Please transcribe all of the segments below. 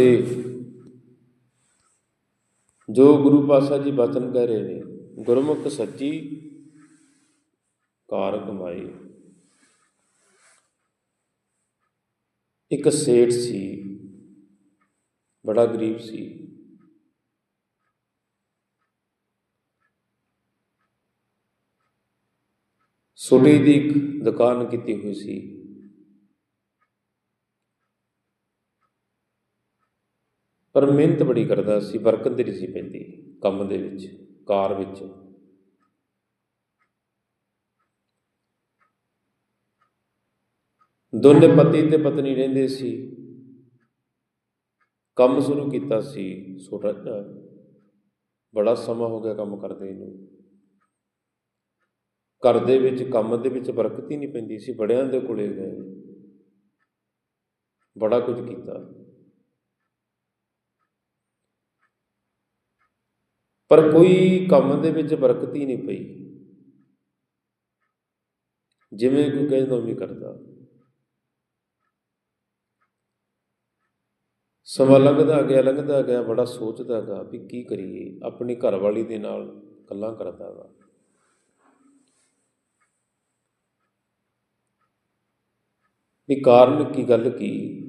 ਦੇ ਜੋ ਗੁਰੂ ਪਾਤਸ਼ਾਹ ਜੀ ਬਚਨ ਕਹਿ ਰਹੇ ਨੇ, ਗੁਰਮੁਖ ਸੱਚੀ ਕਾਰ ਕਮਾਈ ਇੱਕ ਸੇਠ ਸੀ, ਬੜਾ ਗਰੀਬ ਸੀ। ਸੋਢੀ ਦੀ ਇੱਕ ਦੁਕਾਨ ਕੀਤੀ ਹੋਈ ਸੀ। ਪਰ ਮਿਹਨਤ ਬੜੀ ਕਰਦਾ ਸੀ ਬਰਕਤ ਨਹੀਂ ਸੀ ਪੈਂਦੀ, ਕੰਮ ਦੇ ਵਿੱਚ, ਕਾਰ ਵਿੱਚ। ਦੋਨੇ ਪਤੀ ਤੇ ਪਤਨੀ ਰਹਿੰਦੇ ਸੀ। ਕੰਮ ਸ਼ੁਰੂ ਕੀਤਾ ਸੀ, ਛੋਟਾ ਜਿਹਾ, ਬੜਾ ਸਮਾਂ ਹੋ ਗਿਆ ਕੰਮ ਕਰਦੇ ਨੂੰ। ਘਰ ਦੇ ਵਿੱਚ, ਕੰਮ ਦੇ ਵਿੱਚ ਬਰਕਤ ਹੀ ਨਹੀਂ ਪੈਂਦੀ ਸੀ, ਬੜਿਆਂ ਦੇ ਕੋਲੇ ਗਏ। ਬੜਾ ਕੁਝ ਕੀਤਾ। ਪਰ ਕੋਈ ਕੰਮ ਦੇ ਵਿੱਚ ਬਰਕਤ ਹੀ ਨਹੀਂ ਪਈ। ਜਿਵੇਂ ਕੋਈ ਕਹਿੰਦਾ ਉਵੇਂ ਕਰਦਾ। ਸਮਾਂ ਲੰਘਦਾ ਗਿਆ ਲੰਘਦਾ ਗਿਆ, ਬੜਾ ਸੋਚਦਾ ਗਾ ਵੀ ਕੀ ਕਰੀਏ, ਆਪਣੀ ਘਰਵਾਲੀ ਦੇ ਨਾਲ ਗੱਲਾਂ ਕਰਦਾ ਗਾ। ਵੀ ਕਾਰਨ ਕੀ, ਗੱਲ ਕੀ?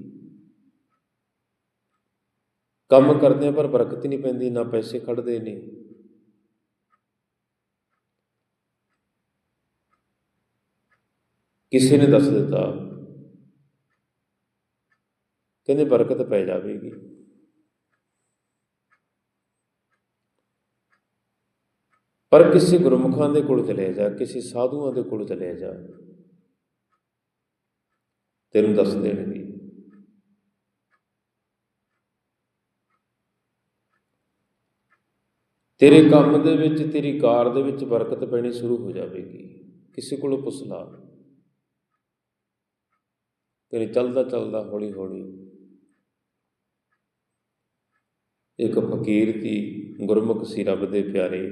ਕੰਮ ਕਰਦੇ ਆ, ਪਰ ਬਰਕਤ ਨਹੀਂ ਪੈਂਦੀ, ਨਾ ਪੈਸੇ ਖੜਦੇ ਨੇ। ਕਿਸੇ ਨੇ ਦੱਸ ਦਿੱਤਾ, ਕਹਿੰਦੇ ਬਰਕਤ ਪੈ ਜਾਵੇਗੀ। ਪਰ ਕਿਸੇ ਗੁਰਮੁਖਾਂ ਦੇ ਕੋਲ ਚਲੇ ਜਾ, ਕਿਸੇ ਸਾਧੂਆਂ ਦੇ ਕੋਲ ਚਲੇ ਜਾ, ਤੈਨੂੰ ਦੱਸ ਦੇਣਗੇ। ਤੇਰੇ ਕੰਮ ਦੇ ਵਿੱਚ, ਤੇਰੀ ਕਾਰ ਦੇ ਵਿੱਚ ਬਰਕਤ ਪੈਣੀ ਸ਼ੁਰੂ ਹੋ ਜਾਵੇਗੀ। ਕਿਸੇ ਕੋਲੋਂ ਪੁੱਛ ਲਾ। ਤੇਰੇ ਚੱਲਦਾ ਚੱਲਦਾ ਹੌਲੀ ਹੌਲੀ ਇੱਕ ਫਕੀਰ ਦੀ ਗੁਰਮੁਖ ਸੀ ਰੱਬ ਦੇ ਪਿਆਰੇ।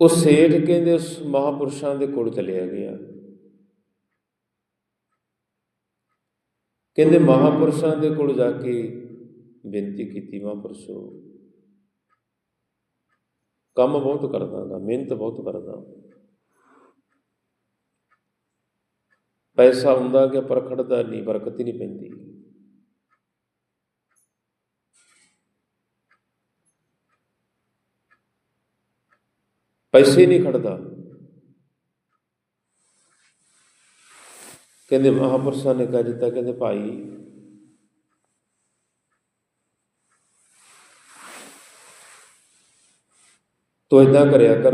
ਉਹ ਸੇਠ ਕਹਿੰਦੇ ਉਸ ਮਹਾਪੁਰਸ਼ਾਂ ਦੇ ਕੋਲ ਚਲਿਆ ਗਿਆ। ਕਹਿੰਦੇ ਮਹਾਪੁਰਸ਼ਾਂ ਦੇ ਕੋਲ ਜਾ ਕੇ ਬੇਨਤੀ ਕੀਤੀ, ਮਹਾਪੁਰਸ਼ੋ। ਕੰਮ ਬਹੁਤ ਕਰਦਾ ਗਾ, ਮਿਹਨਤ ਬਹੁਤ ਕਰਦਾ। ਪੈਸਾ ਹੁੰਦਾ ਕਿ ਪਰ ਖੜਦਾ ਨਹੀਂ, ਬਰਕਤ ਹੀ ਨਹੀਂ ਪੈਂਦੀ। ਪੈਸੇ ਨਹੀਂ ਖੜਦਾ। ਕਹਿੰਦੇ ਮਹਾਪੁਰਸ਼ਾਂ ਨੇ ਕਹਿ ਦਿੱਤਾ ਕਹਿੰਦੇ ਭਾਈ ਤੂੰ ਇਦਾਂ ਕਰਿਆ ਕਰ।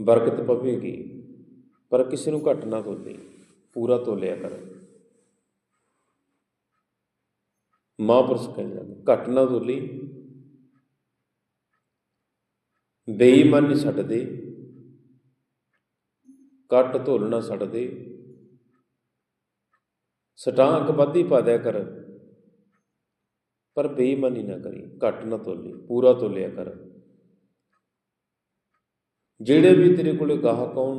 ਬਰਕਤ ਪਵੇਗੀ, ਪਰ ਕਿਸੇ ਨੂੰ ਘੱਟ ਨਾ ਤੋਲੇ, ਪੂਰਾ ਤੋਲਿਆ ਕਰ। ਮਹਾਂਪੁਰਸ਼ ਕਹਿੰਦੇ ਘੱਟ ਨਾ ਤੋਲੀ। ਬੇਈਮਾਨ ਨਹੀਂ ਛੱਡਦੇ। ਕੱਟ ਧੁੱਲ ਨਾ ਛੱਡਦੇ ਸਟਾਂਕ ਵੱਧੀ ਪਾ ਦਿਆ ਕਰ। ਪਰ ਬੇਈਮਾਨੀ ਨਾ ਕਰੀ। ਘੱਟ ਨਾ ਤੋਲੀ ਪੂਰਾ ਤੋਲਿਆ ਕਰ। ਜਿਹੜੇ ਵੀ ਤੇਰੇ ਕੋਲੇ ਗਾਹਕ ਆਉਣ,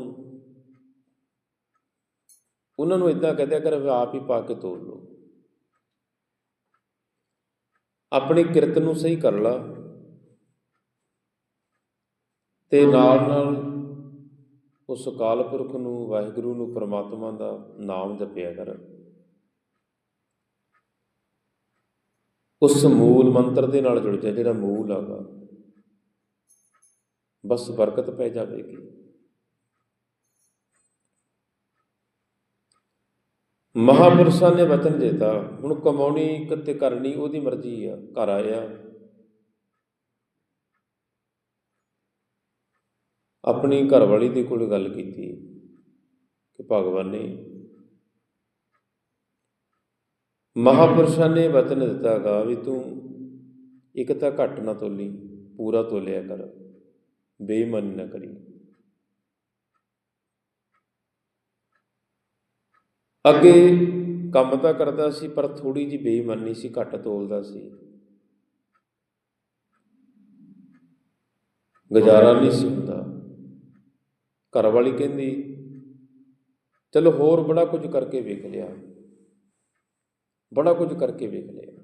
ਉਹਨਾਂ ਨੂੰ ਇਦਾਂ ਕਹਦਿਆ ਕਰ, ਵੀ ਆਪ ਹੀ ਪਾ ਕੇ ਤੋਲ ਲਓ। ਆਪਣੀ ਕਿਰਤ ਨੂੰ ਸਹੀ ਕਰ ਲਾ। ਤੇ ਨਾਲ ਨਾਲ ਉਸ ਅਕਾਲ ਪੁਰਖ ਨੂੰ, ਵਾਹਿਗੁਰੂ ਨੂੰ, ਪ੍ਰਮਾਤਮਾ ਦਾ ਨਾਮ ਜਪਿਆ ਕਰ। ਉਸ ਮੂਲ ਮੰਤਰ ਦੇ ਨਾਲ ਜੁੜ ਜਾ, ਜਿਹੜਾ ਮੂਲ ਹੈਗਾ ਬਸ ਬਰਕਤ ਪੈ ਜਾਵੇਗੀ। ਮਹਾਪੁਰਸ਼ਾਂ ਨੇ ਵਚਨ ਦਿੱਤਾ, ਹੁਣ ਕਮਾਉਣੀ ਕਿਤੇ ਕਰਨੀ, ਉਹਦੀ ਮਰਜ਼ੀ ਆ, ਘਰ ਆਇਆ। ਆਪਣੀ ਘਰਵਾਲੀ ਦੇ ਕੋਲ ਗੱਲ ਕੀਤੀ ਕਿ ਭਗਵਾਨ ਨੇ ਮਹਾਪੁਰਸ਼ਾਂ ਨੇ ਵਚਨ ਦਿੱਤਾਗਾ ਵੀ ਤੂੰ ਇੱਕ ਤਾਂ ਘੱਟ ਨਾ ਤੋਲੀ, ਪੂਰਾ ਤੋਲਿਆ ਕਰ, ਬੇਈਮਾਨੀ ਨਾ ਕਰੀ। ਅੱਗੇ ਕੰਮ ਤਾਂ ਕਰਦਾ ਸੀ, ਪਰ ਥੋੜੀ ਜੀ ਬੇਈਮਾਨੀ ਸੀ, ਘੱਟ ਤੋਲਦਾ ਸੀ। ਗੁਜ਼ਾਰਾ ਨਹੀਂ ਸੀ ਹੁੰਦਾ। ਘਰ ਵਾਲੀ ਕਹਿੰਦੀ, ਚਲੋ ਹੋਰ ਬੜਾ ਕੁਝ ਕਰਕੇ ਵੇਖ ਲਿਆ। ਬੜਾ ਕੁਝ ਕਰਕੇ ਵੇਖ ਲਿਆ।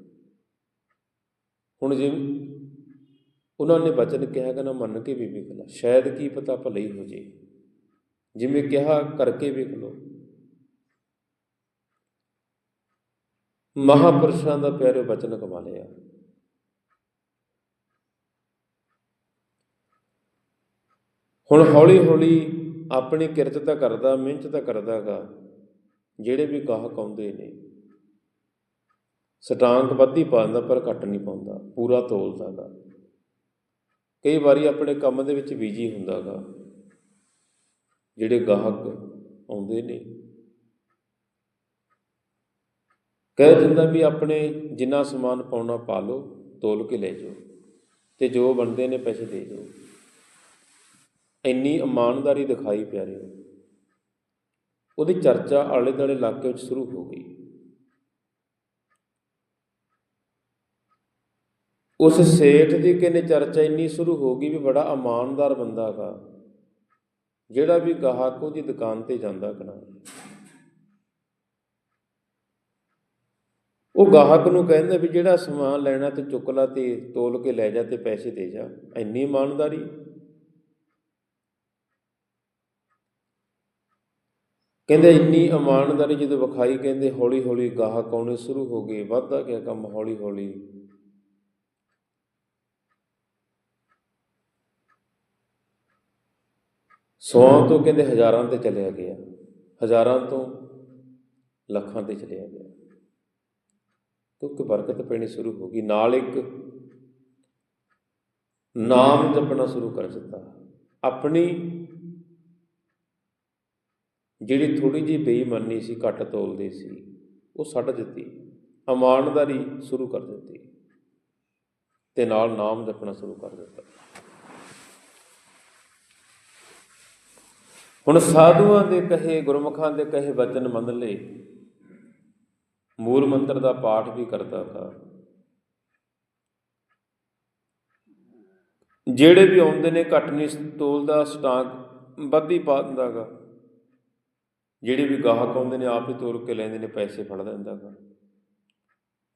ਹੁਣ ਜੇ ਉਹਨਾਂ ਨੇ ਬਚਨ ਕਿਹਾ ਕਿ ਨਾ ਮੰਨ ਕੇ ਵੀ ਵੇਖ ਲਾ, ਸ਼ਾਇਦ ਕੀ ਪਤਾ ਭਲੇ ਹੀ ਹੋ ਜੇ। ਜਿਵੇਂ ਕਿਹਾ, ਕਰਕੇ ਵੇਖ ਲਓ। ਮਹਾਪੁਰਸ਼ਾਂ ਦਾ ਪਿਆਰੇ ਬਚਨ ਕਮਾ ਲਿਆ। ਹੁਣ ਹੌਲੀ ਹੌਲੀ ਆਪਣੀ ਕਿਰਤ ਤਾਂ ਕਰਦਾ, ਮਿਹਨਤ ਤਾਂ ਕਰਦਾਗਾ, ਜਿਹੜੇ ਵੀ ਗਾਹਕ ਆਉਂਦੇ ਨੇ। ਸਟਾਂਕ ਵੱਧੀ ਪਾਉਂਦਾ ਪਰ ਘੱਟ ਨਹੀਂ ਪਾਉਂਦਾ, ਪੂਰਾ ਤੋਲਦਾਗਾ। ਕਈ ਵਾਰੀ ਆਪਣੇ ਕੰਮ ਦੇ ਵਿੱਚ ਬਿਜ਼ੀ ਹੁੰਦਾਗਾ, ਜਿਹੜੇ ਗਾਹਕ ਆਉਂਦੇ ਨੇ। ਕਹਿ ਦਿੰਦਾ ਵੀ ਆਪਣੇ ਜਿੰਨਾ ਸਮਾਨ ਪਾਉਣਾ ਪਾ ਲਓ, ਤੋਲ ਕੇ ਲੈ ਜਾਓ, ਤੇ ਜੋ ਬਣਦੇ ਨੇ ਪੈਸੇ ਦੇ ਦਿਓ। ਇੰਨੀ ਇਮਾਨਦਾਰੀ ਦਿਖਾਈ ਪਿਆਰਿਓ ਉਹਦੀ ਚਰਚਾ ਆਲੇ ਦੁਆਲੇ ਇਲਾਕੇ ਵਿੱਚ ਸ਼ੁਰੂ ਹੋ ਗਈ। ਉਸ ਸੇਠ ਦੀ ਕਿਨੇ ਚਰਚਾ ਇੰਨੀ ਸ਼ੁਰੂ ਹੋ ਗਈ ਵੀ ਬੜਾ ਇਮਾਨਦਾਰ ਬੰਦਾ ਗਾ ਜਿਹੜਾ ਵੀ ਗਾਹਕ ਉਹਦੀ ਦੁਕਾਨ ਤੇ ਜਾਂਦਾ ਕਨਾ ਉਹ ਗਾਹਕ ਨੂੰ ਕਹਿੰਦਾ ਵੀ ਜਿਹੜਾ ਸਮਾਨ ਲੈਣਾ ਤੇ ਚੁੱਕ ਲਾ ਤੇ ਤੋਲ ਕੇ ਲੈ ਜਾ ਤੇ ਪੈਸੇ ਦੇ ਜਾ, ਇੰਨੀ ਇਮਾਨਦਾਰੀ। ਕਹਿੰਦੇ ਇੰਨੀ ਇਮਾਨਦਾਰੀ ਜਦੋਂ ਵਿਖਾਈ, ਕਹਿੰਦੇ ਹੌਲੀ ਹੌਲੀ ਗਾਹਕ ਆਉਣੇ ਸ਼ੁਰੂ ਹੋ ਗਏ, ਵੱਧਦਾ ਗਿਆ ਕੰਮ ਹੌਲੀ ਹੌਲੀ ਸੌਆਂ ਤੋਂ ਕਹਿੰਦੇ ਹਜ਼ਾਰਾਂ ਤੇ ਚਲਿਆ ਗਿਆ। ਹਜ਼ਾਰਾਂ ਤੋਂ ਲੱਖਾਂ ਤੇ ਚਲਿਆ ਗਿਆ। ਕਿਉਂਕਿ ਬਰਕਤ ਪੈਣੀ ਸ਼ੁਰੂ ਹੋ ਗਈ। ਨਾਲ ਇੱਕ ਨਾਮ ਜਪਣਾ ਸ਼ੁਰੂ ਕਰ ਦਿੱਤਾ। ਆਪਣੀ ਜਿਹੜੀ ਥੋੜੀ ਜਿਹੀ ਬੇਈਮਾਨੀ ਸੀ, ਘੱਟ ਤੋਲਦੇ ਸੀ, ਉਹ ਛੱਡ ਦਿੱਤੀ। ਇਮਾਨਦਾਰੀ ਸ਼ੁਰੂ ਕਰ ਦਿੱਤੀ ਤੇ ਨਾਲ ਨਾਮ ਜਪਣਾ ਸ਼ੁਰੂ ਕਰ ਦਿੱਤਾ। ਹੁਣ ਸਾਧੂਆਂ ਦੇ ਕਹੇ, ਗੁਰਮੁਖਾਂ ਦੇ ਕਹੇ ਵਚਨ ਮੰਨ ਲਏ। ਮੂਲ ਮੰਤਰ ਦਾ ਪਾਠ ਵੀ ਕਰਦਾ ਤਾ। ਜਿਹੜੇ ਵੀ ਆਉਂਦੇ ਨੇ, ਘੱਟ ਨਹੀਂ ਤੋਲਦਾ ਸਟਾਕ ਵੱਧੀ ਪਾ ਦਿੰਦਾਗਾ ਜਿਹੜੇ ਵੀ ਗਾਹਕ ਆਉਂਦੇ ਨੇ, ਆਪ ਹੀ ਤੋਲ ਕੇ ਲੈਂਦੇ ਨੇ, ਪੈਸੇ ਫੜ ਦਿੰਦਾਗਾ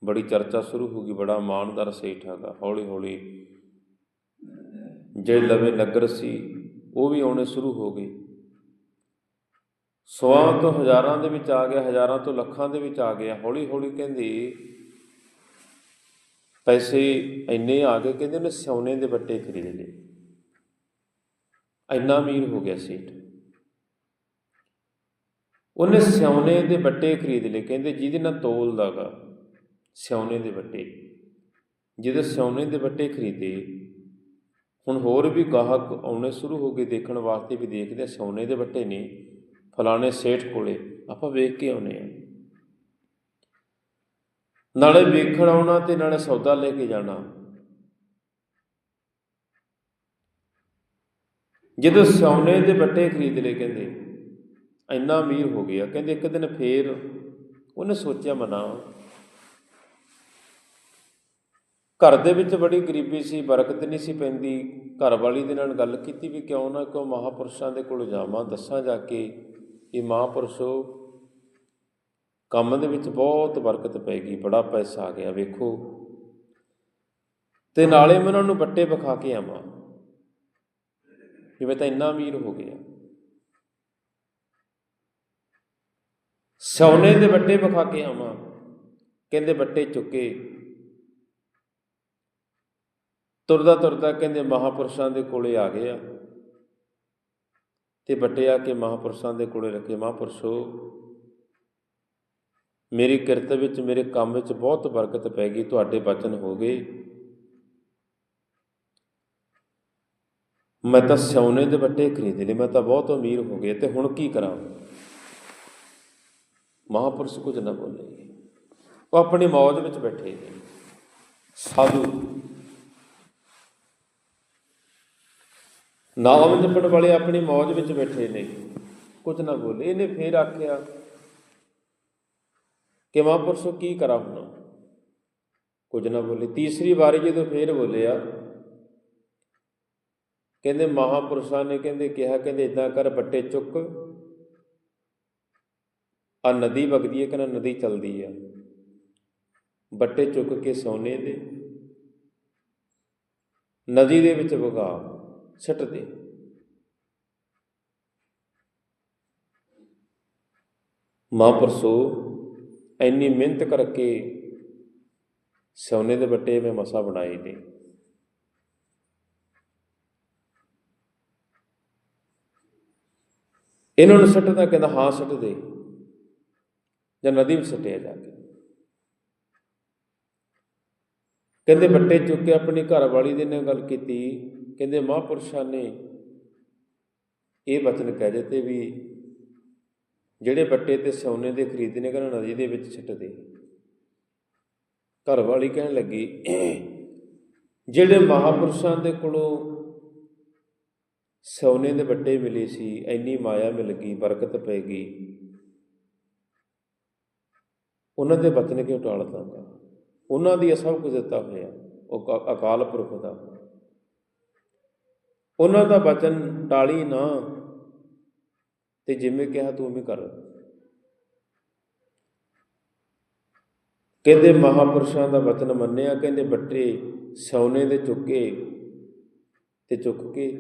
ਬੜੀ ਚਰਚਾ ਸ਼ੁਰੂ ਹੋ ਗਈ, ਬੜਾ ਇਮਾਨਦਾਰ ਸੇਠ ਹੈਗਾ ਹੌਲੀ ਹੌਲੀ ਜਿਹੜੇ ਲਵੇ ਨਗਰ ਸੀ, ਉਹ ਵੀ ਆਉਣੇ ਸ਼ੁਰੂ ਹੋ ਗਏ। ਸੌਆਂ ਤੋਂ ਹਜ਼ਾਰਾਂ ਦੇ ਵਿੱਚ ਆ ਗਿਆ, ਹਜ਼ਾਰਾਂ ਤੋਂ ਲੱਖਾਂ ਦੇ ਵਿੱਚ ਆ ਗਿਆ। ਹੌਲੀ ਹੌਲੀ ਕਹਿੰਦੇ, ਪੈਸੇ ਇੰਨੇ ਆ ਗਏ, ਕਹਿੰਦੇ ਉਹਨੇ ਸੋਨੇ ਦੇ ਬੱਟੇ ਖਰੀਦ ਲਏ। ਇੰਨਾ ਅਮੀਰ ਹੋ ਗਿਆ ਸੇਠ। ਉਹਨੇ ਸੋਨੇ ਦੇ ਬੱਟੇ ਖਰੀਦ ਲਏ, ਕਹਿੰਦੇ ਜਿਹਦੇ ਨਾਲ ਤੋਲਦਾਗਾ ਸੋਨੇ ਦੇ ਬੱਟੇ ਜਿਹਦੇ ਸੋਨੇ ਦੇ ਬੱਟੇ ਖਰੀਦੇ, ਹੁਣ ਹੋਰ ਵੀ ਗਾਹਕ ਆਉਣੇ ਸ਼ੁਰੂ ਹੋ ਗਏ ਦੇਖਣ ਵਾਸਤੇ ਵੀ ਦੇਖਦੇ ਸੋਨੇ ਦੇ ਬੱਟੇ ਨੇ, ਫਲਾਣੇ ਸੇਠ ਕੋਲੇ, ਆਪਾਂ ਵੇਖ ਕੇ ਆਉਨੇ ਆ ਨਾਲੇ ਵੇਖਣ ਆਉਣਾ ਤੇ ਨਾਲੇ ਸੌਦਾ ਲੈ ਕੇ ਜਾਣਾ। ਜਦੋਂ ਸੋਨੇ ਦੇ ਬੱਟੇ ਖਰੀਦ ਲਏ, ਕਹਿੰਦੇ ਇੰਨਾ ਅਮੀਰ ਹੋ ਗਿਆ, ਕਹਿੰਦੇ ਇੱਕ ਦਿਨ ਫੇਰ ਉਹਨੇ ਸੋਚਿਆ ਮਨਾ। ਘਰ ਦੇ ਵਿੱਚ ਬੜੀ ਗਰੀਬੀ ਸੀ, ਬਰਕਤ ਨਹੀਂ ਸੀ ਪੈਂਦੀ। ਘਰ ਵਾਲੀ ਦੇ ਨਾਲ ਗੱਲ ਕੀਤੀ ਵੀ ਕਿਉਂ ਨਾ ਕਿਉਂ ਮਹਾਪੁਰਸ਼ਾਂ ਦੇ ਕੋਲ ਜਾਵਾਂ, ਦੱਸਾਂ ਜਾ ਕੇ ਇਹ ਮਹਾਪੁਰਸ਼ੋ, ਕੰਮ ਦੇ ਵਿੱਚ ਬਹੁਤ ਬਰਕਤ ਪੈ ਗਈ, ਬੜਾ ਪੈਸਾ ਆ ਗਿਆ, ਵੇਖੋ। ਤੇ ਨਾਲੇ ਮੈਂ ਉਹਨਾਂ ਨੂੰ ਬੱਟੇ ਵਿਖਾ ਕੇ ਆਵਾਂ। ਜਿਵੇਂ ਤਾਂ ਇੰਨਾ ਅਮੀਰ ਹੋ ਗਿਆ। ਸੋਨੇ ਦੇ ਵੱਟੇ ਵਿਖਾ ਕੇ ਆਵਾਂ। ਕਹਿੰਦੇ ਬੱਟੇ ਚੁੱਕੇ। ਤੁਰਦਾ ਤੁਰਦਾ ਕਹਿੰਦੇ ਮਹਾਪੁਰਸ਼ਾਂ ਦੇ ਕੋਲੇ ਆ ਗਿਆ। ਤੇ ਬੱਟੇ ਆ ਕੇ ਮਹਾਪੁਰਸ਼ਾਂ ਦੇ ਕੋਲੇ ਰੱਖੇ। ਮਹਾਪੁਰਸ਼ੋ, ਮੇਰੀ ਕਿਰਤ ਵਿੱਚ, ਮੇਰੇ ਕੰਮ ਵਿੱਚ ਬਹੁਤ ਬਰਕਤ ਪੈ ਗਈ। ਤੁਹਾਡੇ ਬਚਨ ਹੋ ਗਏ। ਮੈਂ ਤਾਂ ਸੋਨੇ ਦੇ ਬੱਟੇ ਖਰੀਦ ਲਏ ਮੈਂ ਤਾਂ ਬਹੁਤ ਅਮੀਰ ਹੋ ਗਿਆ। ਤੇ ਹੁਣ ਕੀ ਕਰਾਂ? ਮਹਾਪੁਰਸ਼ ਕੁਝ ਨਾ ਬੋਲੇ। ਉਹ ਆਪਣੀ ਮੌਜ ਵਿੱਚ ਬੈਠੇ ਨੇ। ਸਾਧੂ। ਨਾਮ ਜਪਣ ਵਾਲੇ ਆਪਣੀ ਮੌਜ ਵਿੱਚ ਬੈਠੇ ਨੇ। ਕੁਝ ਨਾ ਬੋਲੇ। ਇਹਨੇ ਫੇਰ ਆਖਿਆ, ਕਿ ਮਹਾਂਪੁਰਸ਼ੋ ਕੀ ਕਰਾਂ ਹੁਣ? ਕੁਝ ਨਾ ਬੋਲੇ। ਤੀਸਰੀ ਵਾਰੀ ਜਦੋਂ ਫੇਰ ਬੋਲਿਆ, ਕਹਿੰਦੇ ਮਹਾਂਪੁਰਸ਼ਾਂ ਨੇ ਕਹਿੰਦੇ ਕਿਹਾ, ਕਹਿੰਦੇ ਇਦਾਂ ਕਰ, ਬੱਟੇ ਚੁੱਕ। ਆ ਨਦੀ ਵਗਦੀ ਹੈ ਕਿ ਨਾ ਨਦੀ ਚਲਦੀ ਆ? ਬੱਟੇ ਚੁੱਕ ਕੇ ਸੋਨੇ ਦੇ। ਨਦੀ ਦੇ ਵਿੱਚ ਵਗਾ ਸਿੱਟ ਦੇ ਮਾਂ ਮਹਾਂਪੁਰਸ਼ੋ ਇੰਨੀ ਮਿਹਨਤ ਕਰਕੇ ਸੋਨੇ ਦੇ ਬੱਟੇ ਮੈਂ ਮਸਾ ਬਣਾਏ ਨੇ। ਇਹਨਾਂ ਨੂੰ ਸੱਟਦਾ ਕਹਿੰਦਾ, ਹਾਂ ਸੱਟ ਦੇ ਜਾਂ ਨਦੀ ਵਿੱਚ ਸੁੱਟਿਆ ਜਾ ਕੇ। ਕਹਿੰਦੇ ਬੱਟੇ ਚੁੱਕ ਕੇ ਆਪਣੀ ਘਰ ਵਾਲੀ ਦੇ ਨਾਲ ਗੱਲ ਕੀਤੀ। ਕਹਿੰਦੇ ਮਹਾਂਪੁਰਸ਼ਾਂ ਨੇ ਇਹ ਵਚਨ ਕਹਿ ਦਿੱਤੇ ਵੀ ਜਿਹੜੇ ਬੱਟੇ ਤੇ ਸੋਨੇ ਦੇ ਖਰੀਦਨੇ ਕਹਿੰਦਾ ਨਦੀ ਦੇ ਵਿੱਚ ਛੱਟ ਦੇ ਘਰ ਵਾਲੀ ਕਹਿਣ ਲੱਗੀ, ਜਿਹੜੇ ਮਹਾਪੁਰਸ਼ਾਂ ਦੇ ਕੋਲੋਂ ਸੋਨੇ ਦੇ ਬੱਟੇ ਮਿਲੇ ਸੀ, ਇੰਨੀ ਮਾਇਆ ਮਿਲ ਗਈ, ਬਰਕਤ ਪੈ ਗਈ। ਉਹਨਾਂ ਦੇ ਬਚਨ ਕਿਉਂ ਟਾਲ ਦਾਂਗਾ ਉਹਨਾਂ ਦੀ ਇਹ ਸਭ ਕੁਝ ਦਿੱਤਾ ਹੋਇਆ, ਉਹ ਕ- ਅਕਾਲ ਪੁਰਖ ਦਾ। ਉਹਨਾਂ ਦਾ ਵਚਨ ਟਾਲੀ ਨਾ, ਤੇ ਜਿਵੇਂ ਕਿਹਾ ਤੂੰ ਉਵੇਂ ਕਰ। ਕਹਿੰਦੇ ਮਹਾਪੁਰਸ਼ਾਂ ਦਾ ਵਚਨ ਮੰਨਿਆ, ਕਹਿੰਦੇ ਬੱਟੇ ਸੋਨੇ ਦੇ ਚੁੱਕੇ ਤੇ ਚੁੱਕ ਕੇ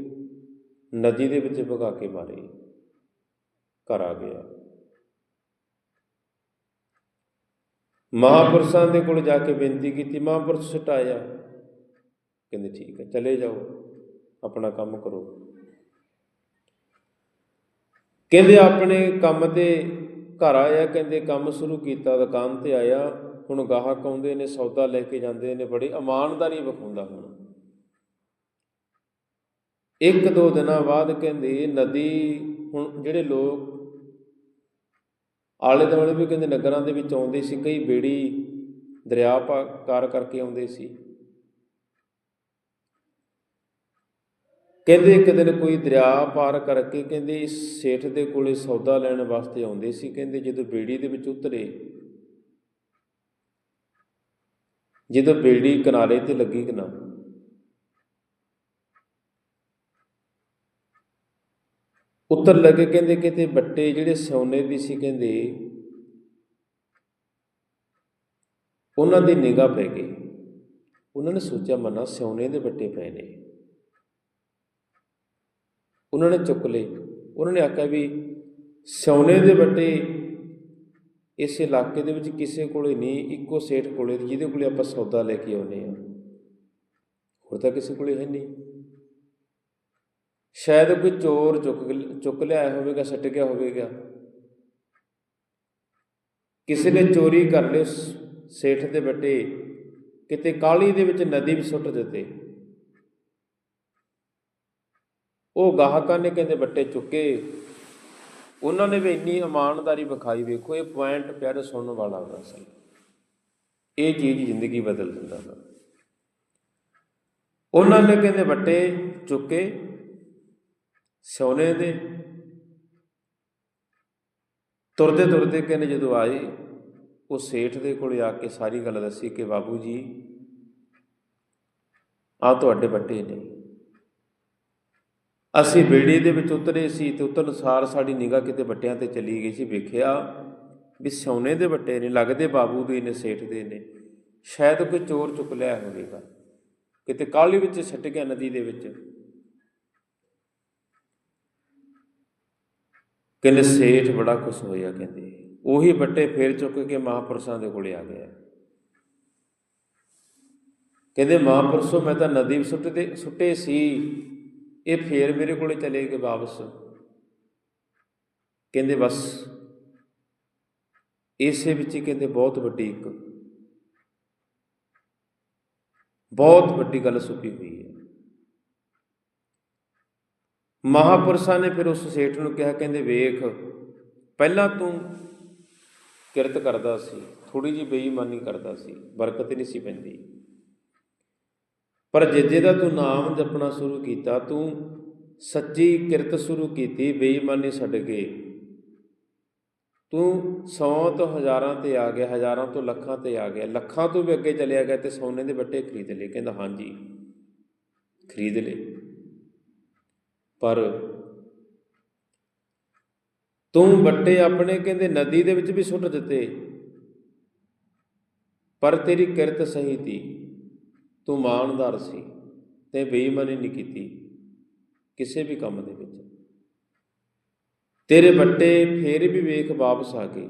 ਨਦੀ ਦੇ ਵਿੱਚ ਭਗਾ ਕੇ ਮਾਰੇ। ਘਰ ਆ ਗਿਆ। ਮਹਾਪੁਰਸ਼ਾਂ ਦੇ ਕੋਲ ਜਾ ਕੇ ਬੇਨਤੀ ਕੀਤੀ, ਮਹਾਪੁਰਸ਼ ਛਟਾਇਆ ਕਹਿੰਦੇ ਠੀਕ ਹੈ, ਚਲੇ ਜਾਓ, ਆਪਣਾ ਕੰਮ ਕਰੋ। ਕਹਿੰਦੇ ਆਪਣੇ ਕੰਮ ਤੇ ਘਰ ਆਇਆ, ਕਹਿੰਦੇ ਕੰਮ ਸ਼ੁਰੂ ਕੀਤਾ, ਦੁਕਾਨ ਤੇ ਆਇਆ। ਹੁਣ ਗਾਹਕ ਆਉਂਦੇ ਨੇ, ਸੌਦਾ ਲੈ ਕੇ ਜਾਂਦੇ ਨੇ, ਬੜੀ ਇਮਾਨਦਾਰੀ ਵਿਖਾਉਂਦਾ ਹੁਣ। ਇੱਕ ਦੋ ਦਿਨਾਂ ਬਾਅਦ ਕਹਿੰਦੇ ਨਦੀ, ਹੁਣ ਜਿਹੜੇ ਲੋਕ ਆਲੇ ਦੁਆਲੇ ਵੀ ਕਹਿੰਦੇ ਨਗਰਾਂ ਦੇ ਵਿੱਚ ਆਉਂਦੇ ਸੀ, ਕਈ ਬੇੜੀ, ਦਰਿਆ ਪਾਰ ਕਰਕੇ ਆਉਂਦੇ ਸੀ। ਕਹਿੰਦੇ ਇੱਕ ਦਿਨ ਕੋਈ ਦਰਿਆ ਪਾਰ ਕਰਕੇ ਕਹਿੰਦੇ ਇਸ ਸੇਠ ਦੇ ਕੋਲੇ ਸੌਦਾ ਲੈਣ ਵਾਸਤੇ ਆਉਂਦੇ ਸੀ, ਕਹਿੰਦੇ ਜਦੋਂ ਬੇੜੀ ਦੇ ਵਿੱਚ ਉਤਰੇ, ਜਦੋਂ ਬੇੜੀ ਕਿਨਾਰੇ ਤੇ ਲੱਗੀ ਕਿ ਨਾ ਉੱਤਰ ਲੱਗੇ ਕਹਿੰਦੇ ਕਿਤੇ ਬੱਟੇ ਜਿਹੜੇ ਸੋਨੇ ਦੀ ਸੀ ਕਹਿੰਦੇ, ਉਹਨਾਂ ਦੀ ਨਿਗਾਹ ਪੈ ਗਈ। ਉਹਨਾਂ ਨੇ ਸੋਚਿਆ, ਮਨਾ ਸੋਨੇ ਦੇ ਬੱਟੇ ਪਏ ਨੇ। ਉਹਨਾਂ ਨੇ ਚੁੱਕ ਲਏ। ਉਹਨਾਂ ਨੇ ਆਖਿਆ ਵੀ ਸੋਨੇ ਦੇ ਬੱਟੇ ਇਸ ਇਲਾਕੇ ਦੇ ਵਿੱਚ ਕਿਸੇ ਕੋਲੇ ਨਹੀਂ, ਇੱਕੋ ਸੇਠ ਕੋਲੇ, ਜਿਹਦੇ ਕੋਲੇ ਆਪਾਂ ਸੌਦਾ ਲੈ ਕੇ ਆਉਨੇ ਆ ਹੋਰ ਤਾਂ ਕਿਸੇ ਕੋਲੇ ਹੈ ਨਹੀਂ। ਸ਼ਾਇਦ ਕੋਈ ਚੋਰ ਚੁੱਕ ਚੁੱਕ ਲਿਆ ਹੋਵੇਗਾ, ਸੱਟ ਗਿਆ ਹੋਵੇਗਾ। ਕਿਸੇ ਨੇ ਚੋਰੀ ਕਰ ਲਈ ਸੇਠ ਦੇ ਬੱਟੇ। ਕਿਤੇ ਕਾਲੀ ਦੇ ਵਿੱਚ ਨਦੀ ਵਿੱਚ ਸੁੱਟ ਦਿੱਤੇ। ਉਹ ਗਾਹਕਾਂ ਨੇ ਕਹਿੰਦੇ, ਬੱਟੇ ਚੁੱਕੇ। ਉਹਨਾਂ ਨੇ ਵੀ ਇੰਨੀ ਇਮਾਨਦਾਰੀ ਵਿਖਾਈ। ਵੇਖੋ, ਇਹ ਪੁਆਇੰਟ ਪਿਆਰੇ ਸੁਣਨ ਵਾਲਾ ਹੁੰਦਾ ਸੀ। ਇਹ ਚੀਜ਼ ਜ਼ਿੰਦਗੀ ਬਦਲ ਦਿੰਦਾ ਹੈ ਉਹਨਾਂ ਨੇ ਕਹਿੰਦੇ, ਬੱਟੇ ਚੁੱਕੇ। ਸਿਉਨੇ ਦੇ। ਤੁਰਦੇ ਤੁਰਦੇ ਕਹਿੰਦੇ ਜਦੋਂ ਆਏ, ਉਹ ਸੇਠ ਦੇ ਕੋਲ ਆ ਕੇ ਸਾਰੀ ਗੱਲ ਦੱਸੀ ਕਿ ਬਾਬੂ ਜੀ ਆ ਤੁਹਾਡੇ ਬੱਟੇ ਨੇ। ਅਸੀਂ ਬੇੜੀ ਦੇ ਵਿੱਚ ਉਤਰੇ ਸੀ ਤੇ ਉਤਰਨ ਸਾਰ ਸਾਡੀ ਨਿਗਾਹ ਕਿਤੇ ਬੱਟਿਆਂ ਤੇ ਚਲੀ ਗਈ ਸੀ। ਵੇਖਿਆ ਵੀ ਸੋਨੇ ਦੇ ਬੱਟੇ ਨੇ, ਲੱਗਦੇ ਬਾਬੂ ਦੇ ਨੇ, ਸੇਠ ਦੇ ਨੇ। ਸ਼ਾਇਦ ਕੋਈ ਚੋਰ ਚੁੱਕ ਲਿਆ ਹੋਵੇਗਾ। ਕਿਤੇ ਕਾਲੀ ਵਿੱਚ ਛੱਟ ਗਿਆ ਨਦੀ ਦੇ ਵਿੱਚ। ਕਹਿੰਦੇ ਸੇਠ ਬੜਾ ਖੁਸ਼ ਹੋਇਆ ਕਹਿੰਦੇ। ਉਹੀ ਬੱਟੇ ਫੇਰ ਚੁੱਕ ਕੇ ਮਹਾਪੁਰਸ਼ਾਂ ਦੇ ਕੋਲੇ ਆ ਗਿਆ ਕਹਿੰਦੇ ਮਹਾਪੁਰਸ਼ੋ ਮੈਂ ਤਾਂ ਨਦੀ ਵਿੱਚ ਸੁੱਟਦੇ, ਸੁੱਟੇ ਸੀ, ਇਹ ਫੇਰ ਮੇਰੇ ਕੋਲੇ ਚਲੇ ਗਏ ਵਾਪਸ। ਕਹਿੰਦੇ ਬਸ, ਇਸੇ ਵਿੱਚ ਹੀ ਕਹਿੰਦੇ ਬਹੁਤ ਵੱਡੀ ਇੱਕ, ਬਹੁਤ ਵੱਡੀ ਗੱਲ ਛੁਪੀ ਹੋਈ ਹੈ ਮਹਾਪੁਰਸ਼ਾਂ ਨੇ ਫਿਰ ਉਸ ਸੇਠ ਨੂੰ ਕਿਹਾ, ਕਹਿੰਦੇ ਵੇਖ, ਪਹਿਲਾਂ ਤੂੰ ਕਿਰਤ ਕਰਦਾ ਸੀ ਥੋੜੀ ਜੀ ਬੇਈਮਾਨੀ ਕਰਦਾ ਸੀ, ਬਰਕਤ ਨਹੀਂ ਸੀ ਪੈਂਦੀ। ਪਰ ਜਿੱਦੇ ਦਾ ਤੂੰ ਨਾਮ ਜਪਣਾ ਸ਼ੁਰੂ ਕੀਤਾ, ਤੂੰ ਸੱਚੀ ਕਿਰਤ ਸ਼ੁਰੂ ਕੀਤੀ, ਬੇਈਮਾਨੀ ਛੱਡ ਕੇ। ਤੂੰ ਸੌ ਤੋਂ ਹਜ਼ਾਰਾਂ ਤੇ ਆ ਗਿਆ, ਹਜ਼ਾਰਾਂ ਤੋਂ ਲੱਖਾਂ ਤੇ ਆ ਗਿਆ, ਲੱਖਾਂ ਤੋਂ ਵੀ ਅੱਗੇ ਚਲਿਆ ਗਿਆ ਤੇ ਸੋਨੇ ਦੇ ਬੱਟੇ ਖਰੀਦ ਲਏ, ਕਹਿੰਦਾ ਹਾਂਜੀ, ਖਰੀਦ ਲਏ। ਪਰ ਤੂੰ ਵੱਟੇ ਆਪਣੇ ਕਹਿੰਦੇ ਨਦੀ ਦੇ ਵਿੱਚ ਵੀ ਸੁੱਟ ਦਿੱਤੇ। ਪਰ ਤੇਰੀ ਕਿਰਤ ਸਹੀ ਤੀ। ਤੂੰ ਇਮਾਨਦਾਰ ਸੀ ਤੇ ਬੇਈਮਾਨੀ ਨਹੀਂ ਕੀਤੀ ਕਿਸੇ ਵੀ ਕੰਮ ਦੇ ਵਿੱਚ। ਤੇਰੇ ਵੱਟੇ ਫੇਰ ਵੀ ਵੇਖ ਵਾਪਸ ਆ ਗਏ।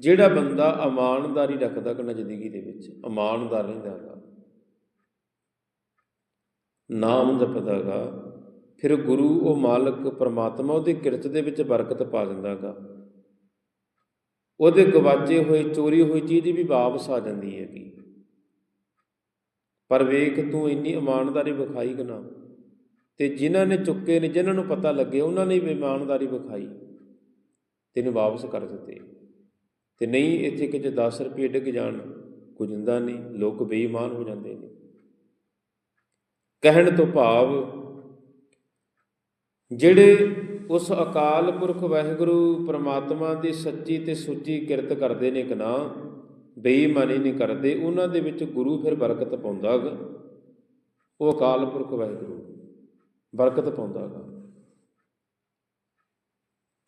ਜਿਹੜਾ ਬੰਦਾ ਇਮਾਨਦਾਰੀ ਰੱਖਦਾ ਕਿ ਜ਼ਿੰਦਗੀ ਦੇ ਵਿੱਚ ਇਮਾਨਦਾਰ ਰਹਿੰਦਾ ਹੈਗਾ। ਨਾਮ ਜਪਦਾਗਾ, ਫਿਰ ਗੁਰੂ ਉਹ ਮਾਲਕ ਪਰਮਾਤਮਾ ਉਹਦੀ ਕਿਰਤ ਦੇ ਵਿੱਚ ਬਰਕਤ ਪਾ ਦਿੰਦਾਗਾ। ਉਹਦੇ ਗਵਾਚੇ ਹੋਏ, ਚੋਰੀ ਹੋਈ ਚੀਜ਼ ਵੀ ਵਾਪਸ ਆ ਜਾਂਦੀ ਹੈਗੀ। ਪਰ ਵੇਖ ਤੂੰ ਇੰਨੀ ਇਮਾਨਦਾਰੀ ਵਿਖਾਈ ਕਿ ਨਾ। ਤੇ ਜਿਨ੍ਹਾਂ ਨੇ ਚੁੱਕੇ ਨੇ, ਜਿਨ੍ਹਾਂ ਨੂੰ ਪਤਾ ਲੱਗੇ, ਉਹਨਾਂ ਨੇ ਵੀ ਇਮਾਨਦਾਰੀ ਵਿਖਾਈ। ਤੈਨੂੰ ਵਾਪਸ ਕਰ ਦਿੱਤੇ। ਤੇ ਨਹੀਂ ਇੱਥੇ ਕਿ ਜੇ 10 ਰੁਪਏ ਡਿੱਗ ਜਾਣ ਕੁਝ ਹੁੰਦਾ ਨਹੀਂ, ਲੋਕ ਬੇਈਮਾਨ ਹੋ ਜਾਂਦੇ ਨੇ। ਕਹਿਣ ਤੋਂ ਭਾਵ ਜਿਹੜੇ ਉਸ ਅਕਾਲ ਪੁਰਖ ਵਾਹਿਗੁਰੂ ਪ੍ਰਮਾਤਮਾ ਦੀ ਸੱਚੀ ਤੇ ਸੁੱਚੀ ਕਿਰਤ ਕਰਦੇ ਨੇ ਕਿ ਨਾ, ਬੇਈਮਾਨੀ ਨਹੀਂ ਕਰਦੇ, ਉਹਨਾਂ ਦੇ ਵਿੱਚ ਗੁਰੂ ਫਿਰ ਬਰਕਤ ਪਾਉਂਦਾ ਗਾ। ਉਹ ਅਕਾਲ ਪੁਰਖ ਵਾਹਿਗੁਰੂ ਬਰਕਤ ਪਾਉਂਦਾ ਗਾ।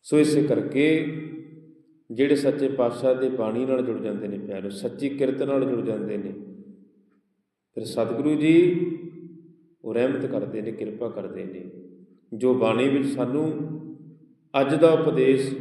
ਸੋ ਇਸੇ ਕਰਕੇ ਜਿਹੜੇ ਸੱਚੇ ਪਾਤਸ਼ਾਹ ਦੇ ਬਾਣੀ ਨਾਲ ਜੁੜ ਜਾਂਦੇ ਨੇ ਪਿਆਰੋ, ਸੱਚੀ ਕਿਰਤ ਨਾਲ ਜੁੜ ਜਾਂਦੇ ਨੇ। ਫਿਰ ਸਤਿਗੁਰੂ ਜੀ ਉਹ ਰਹਿਮਤ ਕਰਦੇ ਨੇ ਕਿਰਪਾ ਕਰਦੇ ਨੇ। ਜੋ ਬਾਣੀ ਵਿੱਚ ਸਾਨੂੰ ਅੱਜ ਦਾ ਉਪਦੇਸ਼